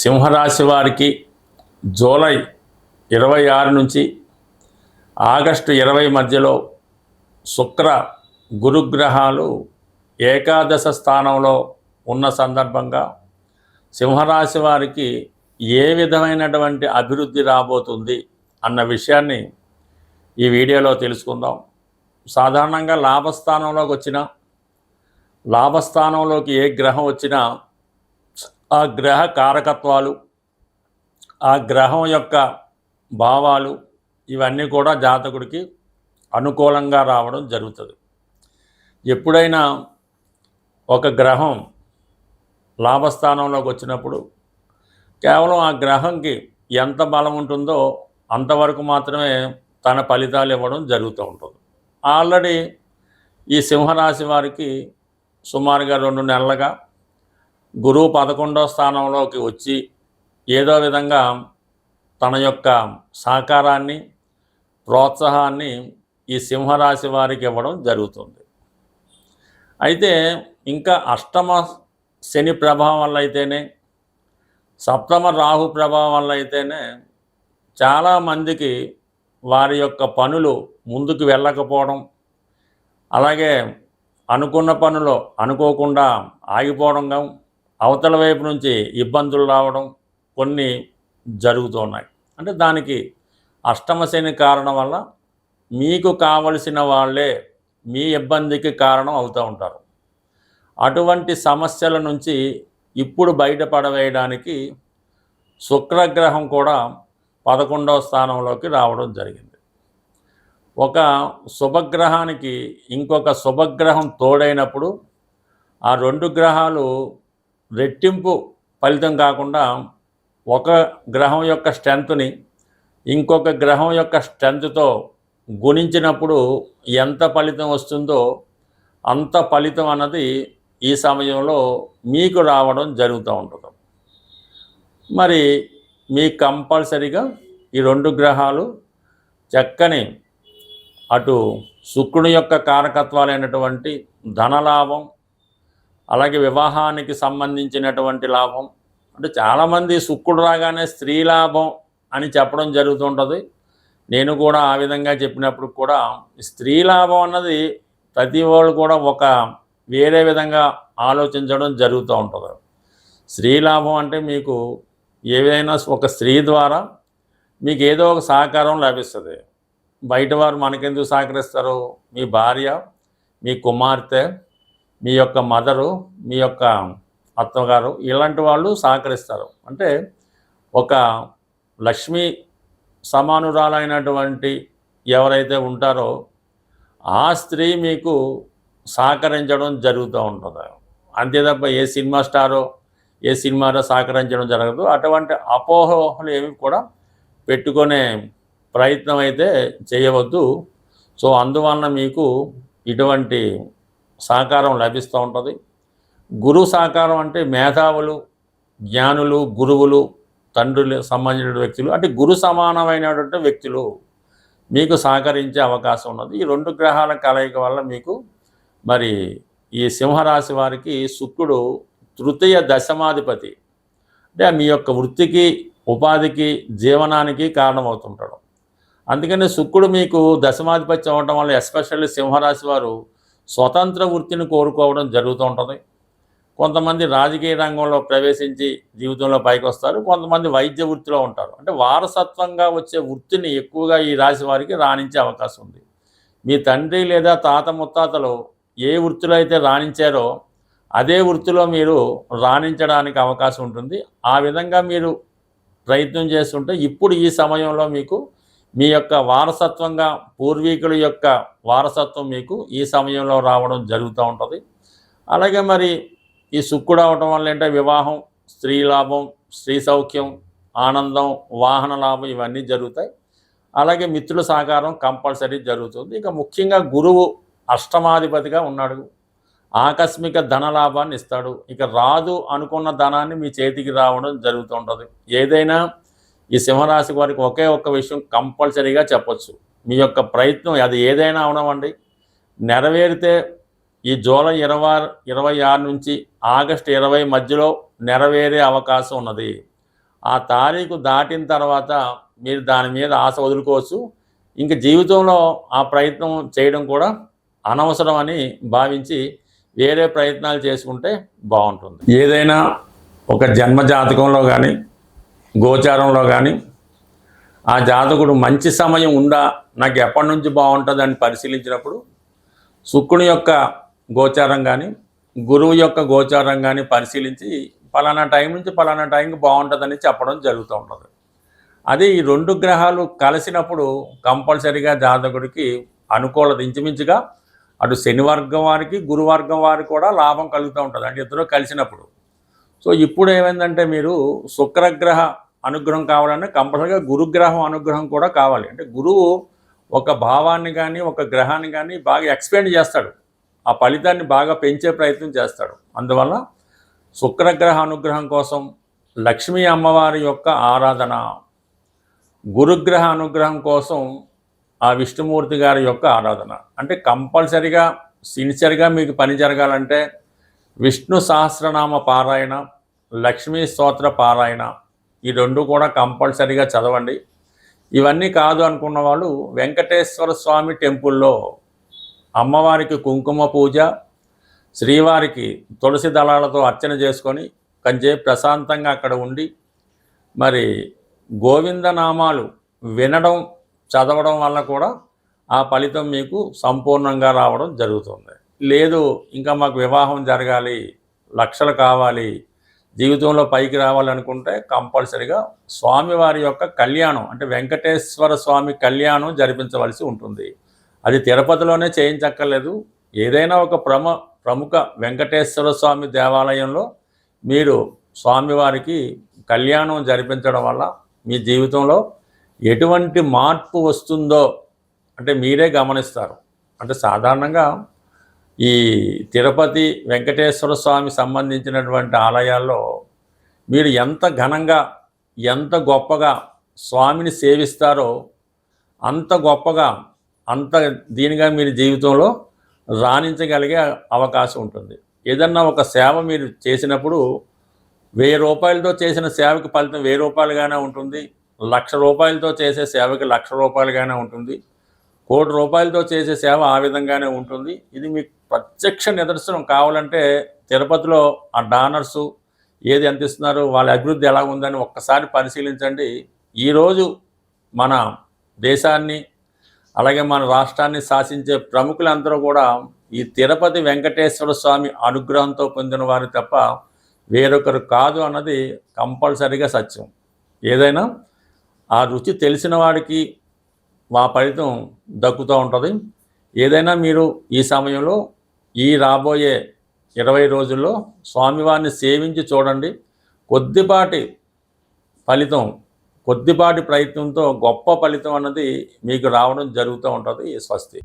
సింహరాశి వారికి జూలై ఇరవై ఆరు నుంచి ఆగస్టు ఇరవై మధ్యలో శుక్ర గురుగ్రహాలు ఏకాదశ స్థానంలో ఉన్న సందర్భంగా సింహరాశి వారికి ఏ విధమైనటువంటి అభివృద్ధి రాబోతుంది అన్న విషయాన్ని ఈ వీడియోలో తెలుసుకుందాం. సాధారణంగా లాభస్థానంలోకి వచ్చిన లాభస్థానంలోకి ఏ గ్రహం వచ్చినా ఆ గ్రహ కారకత్వాలు ఆ గ్రహం యొక్క భావాలు ఇవన్నీ కూడా జాతకుడికి అనుకూలంగా రావడం జరుగుతుంది. ఎప్పుడైనా ఒక గ్రహం లాభస్థానంలోకి వచ్చినప్పుడు కేవలం ఆ గ్రహంకి ఎంత బలం ఉంటుందో అంతవరకు మాత్రమే తన ఫలితాలు ఇవ్వడం జరుగుతూ ఉంటుంది. ఆల్రెడీ ఈ సింహరాశి వారికి సుమారుగా రెండు నెలలుగా గురువు పదకొండో స్థానంలోకి వచ్చి ఏదో విధంగా తన యొక్క సహకారాన్ని ప్రోత్సాహాన్ని ఈ సింహరాశి వారికి ఇవ్వడం జరుగుతుంది. అయితే ఇంకా అష్టమ శని ప్రభావం వల్ల అయితేనే సప్తమ రాహు ప్రభావం వల్ల అయితేనే చాలామందికి వారి యొక్క పనులు ముందుకు వెళ్ళకపోవడం అలాగే అనుకున్న పనులు అనుకోకుండా ఆగిపోవడం అవతల వైపు నుంచి ఇబ్బందులు రావడం కొన్ని జరుగుతున్నాయి అంటే దానికి అష్టమశని కారణం వల్ల మీకు కావలసిన వాళ్ళే మీ ఇబ్బందికి కారణం అవుతూ ఉంటారు. అటువంటి సమస్యల నుంచి ఇప్పుడు బయటపడవేయడానికి శుక్రగ్రహం కూడా పదకొండవ స్థానంలోకి రావడం జరిగింది. ఒక శుభగ్రహానికి ఇంకొక శుభగ్రహం తోడైనప్పుడు ఆ రెండు గ్రహాలు రెట్టింపు ఫలితం కాకుండా ఒక గ్రహం యొక్క స్ట్రెంత్ని ఇంకొక గ్రహం యొక్క స్ట్రెంత్తో గుణించినప్పుడు ఎంత ఫలితం వస్తుందో అంత ఫలితం అన్నది ఈ సమయంలో మీకు రావడం జరుగుతూ ఉంటుంది. మరి మీ కంపల్సరిగా ఈ రెండు గ్రహాలు చక్కని అటు శుక్రుని యొక్క కారకత్వాలైనటువంటి ధనలాభం అలాగే వివాహానికి సంబంధించినటువంటి లాభం. అంటే చాలామంది శుక్రుడు రాగానే స్త్రీ లాభం అని చెప్పడం జరుగుతుంటుంది. నేను కూడా ఆ విధంగా చెప్పినప్పుడు కూడా స్త్రీ లాభం అన్నది ప్రతి వాళ్ళు కూడా ఒక వేరే విధంగా ఆలోచించడం జరుగుతూ ఉంటుంది. స్త్రీ లాభం అంటే మీకు ఏదైనా ఒక స్త్రీ ద్వారా మీకు ఏదో ఒక సహకారం లభిస్తుంది. బయట వారు మనకెందుకు సహకరిస్తారు? మీ భార్య మీ కుమార్తె మీ యొక్క మదరు మీ యొక్క అత్తగారు ఇలాంటి వాళ్ళు సహకరిస్తారు. అంటే ఒక లక్ష్మీ సమానురాలైనటువంటి ఎవరైతే ఉంటారో ఆ స్త్రీ మీకు సహకరించడం జరుగుతూ ఉంటుంది. అంతే తప్ప ఏ సినిమా స్టారో ఏ సినిమాలో సహకరించడం జరగదు. అటువంటి అపోహలు ఏమి కూడా పెట్టుకునే ప్రయత్నం అయితే చేయవద్దు. సో అందువలన మీకు ఇటువంటి సహకారం లభిస్తూ ఉంటుంది. గురువు సహకారం అంటే మేధావులు జ్ఞానులు గురువులు తండ్రులు సంబంధించిన వ్యక్తులు అంటే గురు సమానమైనటువంటి వ్యక్తులు మీకు సహకరించే అవకాశం ఉన్నది. ఈ రెండు గ్రహాల కలయిక వల్ల మీకు మరి ఈ సింహరాశి వారికి శుక్రుడు తృతీయ దశమాధిపతి. అంటే మీ యొక్క వృత్తికి ఉపాధికి జీవనానికి కారణమవుతుంటాడు. అందుకని శుక్రుడు మీకు దశమాధిపత్యం అవ్వడం వల్ల ఎస్పెషల్లీ సింహరాశి వారు స్వతంత్ర వృత్తిని కోరుకోవడం జరుగుతూ ఉంటుంది. కొంతమంది రాజకీయ రంగంలో ప్రవేశించి జీవితంలో పైకి వస్తారు కొంతమంది వైద్య వృత్తిలో ఉంటారు. అంటే వారసత్వంగా వచ్చే వృత్తిని ఎక్కువగా ఈ రాశి వారికి రాణించే అవకాశం ఉంది. మీ తండ్రి లేదా తాత ముత్తాతలు ఏ వృత్తిలో అయితే రాణించారో అదే వృత్తిలో మీరు రాణించడానికి అవకాశం ఉంటుంది. ఆ విధంగా మీరు ప్రయత్నం చేస్తుంటే ఇప్పుడు ఈ సమయంలో మీకు మీ యొక్క వారసత్వంగా పూర్వీకుల యొక్క వారసత్వం మీకు ఈ సమయంలో రావడం జరుగుతూ ఉంటుంది. అలాగే మరి ఈ శుక్రుడు అవటం వల్ల ఏంటంటే వివాహం స్త్రీ లాభం స్త్రీ సౌఖ్యం ఆనందం వాహన లాభం ఇవన్నీ జరుగుతాయి. అలాగే మిత్రుల సహకారం కంపల్సరీ జరుగుతుంది. ఇక ముఖ్యంగా గురువు అష్టమాధిపతిగా ఉన్నాడు. ఆకస్మిక ధన లాభాన్ని ఇస్తాడు. ఇక రాదు అనుకున్న ధనాన్ని మీ చేతికి రావడం జరుగుతుంటుంది ఏదైనా ఈ సింహరాశి వారికి ఒకే ఒక్క విషయం కంపల్సరీగా చెప్పొచ్చు. మీ యొక్క ప్రయత్నం అది ఏదైనా అవనవండి. నెరవేరితే ఈ జూలై ఇరవై ఇరవై ఆరు నుంచి ఆగస్టు ఇరవై మధ్యలో నెరవేరే అవకాశం ఉన్నది. ఆ తారీఖు దాటిన తర్వాత మీరు దాని మీద ఆశ వదులుకోవచ్చు. ఇంక జీవితంలో ఆ ప్రయత్నం చేయడం కూడా అనవసరం అని భావించి వేరే ప్రయత్నాలు చేసుకుంటే బాగుంటుంది. ఏదైనా ఒక జన్మ జాతకంలో కానీ గోచారంలో కానీ ఆ జాతకుడు మంచి సమయం ఉందా నాకు ఎప్పటి నుంచి బాగుంటుంది అని పరిశీలించినప్పుడు శుక్రుని యొక్క గోచారం కానీ గురువు యొక్క గోచారం కానీ పరిశీలించి పలానా టైం నుంచి పలానా టైంకి బాగుంటుందని చెప్పడం జరుగుతూ ఉంటుంది. అదే ఈ రెండు గ్రహాలు కలిసినప్పుడు కంపల్సరిగా జాతకుడికి అనుకూలత ఇంచుమించుగా అటు శనివర్గం వారికి గురువర్గం వారికి కూడా లాభం కలుగుతూ ఉంటుంది. అంటే ఇద్దరు కలిసినప్పుడు. సో ఇప్పుడు ఏమైందంటే మీరు శుక్రగ్రహ అనుగ్రహం కావాలంటే కంపల్సరిగా గురుగ్రహం అనుగ్రహం కూడా కావాలి. అంటే గురువు ఒక భావాన్ని కానీ ఒక గ్రహాన్ని కానీ బాగా ఎక్స్పెండ్ చేస్తాడు. ఆ ఫలితాన్ని బాగా పెంచే ప్రయత్నం చేస్తాడు. అందువల్ల శుక్రగ్రహ అనుగ్రహం కోసం లక్ష్మీ అమ్మవారి యొక్క ఆరాధన గురుగ్రహ అనుగ్రహం కోసం ఆ విష్ణుమూర్తి గారి యొక్క ఆరాధన. అంటే కంపల్సరిగా సిన్సియర్గా మీకు పని జరగాలంటే విష్ణు సహస్రనామ పారాయణ లక్ష్మీ స్తోత్ర పారాయణ ఈ రెండు కూడా కంపల్సరీగా చదవండి. ఇవన్నీ కాదు అనుకున్న వాళ్ళు వెంకటేశ్వర స్వామి టెంపుల్లో అమ్మవారికి కుంకుమ పూజ శ్రీవారికి తులసి దళాలతో అర్చన చేసుకొని కంచే ప్రశాంతంగా అక్కడ ఉండి మరి గోవిందనామాలు వినడం చదవడం వల్ల కూడా ఆ ఫలితం మీకు సంపూర్ణంగా రావడం జరుగుతుంది. లేదు ఇంకా మాకు వివాహం జరగాలి లక్షలు కావాలి జీవితంలో పైకి రావాలనుకుంటే కంపల్సరిగా స్వామివారి యొక్క కళ్యాణం అంటే వెంకటేశ్వర స్వామి కళ్యాణం జరిపించవలసి ఉంటుంది. అది తిరుపతిలోనే చేయించక్కర్లేదు. ఏదైనా ఒక ప్రమ ప్రముఖ వెంకటేశ్వర స్వామి దేవాలయంలో మీరు స్వామివారికి కళ్యాణం జరిపించడం వల్ల మీ జీవితంలో ఎటువంటి మార్పు వస్తుందో అంటే మీరే గమనిస్తారు. అంటే సాధారణంగా ఈ తిరుపతి వెంకటేశ్వర స్వామి సంబంధించినటువంటి ఆలయాల్లో మీరు ఎంత ఘనంగా ఎంత గొప్పగా స్వామిని సేవిస్తారో అంత గొప్పగా అంత దీనిగా మీరు జీవితంలో రాణించగలిగే అవకాశం ఉంటుంది. ఏదన్నా ఒక సేవ మీరు చేసినప్పుడు వెయ్యి రూపాయలతో చేసిన సేవకి ఫలితం వెయ్యి రూపాయలుగానే ఉంటుంది. లక్ష రూపాయలతో చేసే సేవకి లక్ష రూపాయలుగానే ఉంటుంది. కోటి రూపాయలతో చేసే సేవ ఆ విధంగానే ఉంటుంది. ఇది మీకు ప్రత్యక్ష నిదర్శనం కావాలంటే తిరుపతిలో ఆ డానర్సు ఏది అందిస్తున్నారు వాళ్ళ అభివృద్ధి ఎలా ఉందని ఒక్కసారి పరిశీలించండి. ఈరోజు మన దేశాన్ని అలాగే మన రాష్ట్రాన్ని శాసించే ప్రముఖులందరూ కూడా ఈ తిరుపతి వెంకటేశ్వర స్వామి అనుగ్రహంతో పొందిన వారు తప్ప వేరొకరు కాదు అన్నది కంపల్సరిగా సత్యం. ఏదైనా ఆ రుచి తెలిసిన వాడికి మా ఫలితం దక్కుతూ ఉంటుంది. ఏదైనా మీరు ఈ సమయంలో ఈ రాబోయే ఇరవై రోజుల్లో స్వామివారిని సేవించి చూడండి. కొద్దిపాటి ఫలితం కొద్దిపాటి ప్రయత్నంతో గొప్ప ఫలితం అన్నది మీకు రావడం జరుగుతూ ఉంటుంది. స్వస్తి.